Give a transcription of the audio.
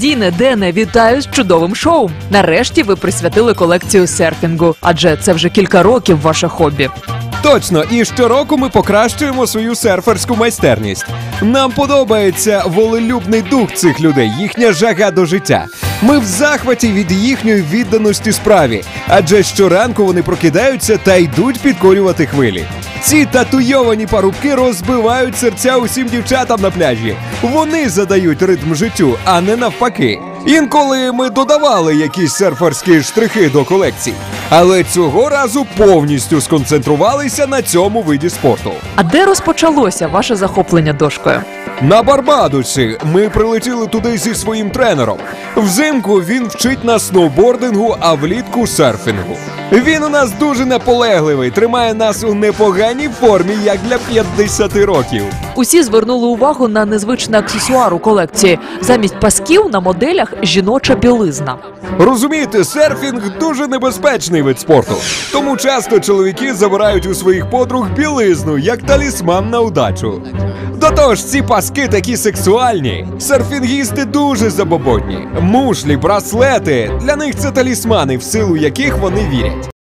Діне, Дене, вітаю з чудовим шоу. Нарешті ви присвятили колекцію серфінгу, адже це вже кілька років ваше хобі. Точно, і щороку ми покращуємо свою серферську майстерність. Нам подобається волелюбний дух цих людей, їхня жага до життя. Ми в захваті від їхньої відданості справі, адже щоранку вони прокидаються та йдуть підкорювати хвилі. Ці татуйовані парубки розбивають серця усім дівчатам на пляжі. Вони задають ритм життю, а не навпаки. Інколи ми додавали якісь серферські штрихи до колекцій, але цього разу повністю сконцентрувалися на цьому виді спорту. А де розпочалося ваше захоплення дошкою? На Барбадосі ми прилетіли туди зі своїм тренером. Взимку він вчить нас сноубордингу, а влітку серфінгу. Він у нас дуже наполегливий, тримає нас у непоганій формі, як для 50 років. Усі звернули увагу на незвичний аксесуар у колекції. Замість пасків на моделях жіноча білизна. Розумієте, серфінг дуже небезпечний вид спорту. Тому часто чоловіки забирають у своїх подруг білизну як талісман на удачу. До того ж, ці паски такі сексуальні. Серфінгісти дуже забоботні. Мушлі, браслети для них це талісмани, в силу яких вони вірять.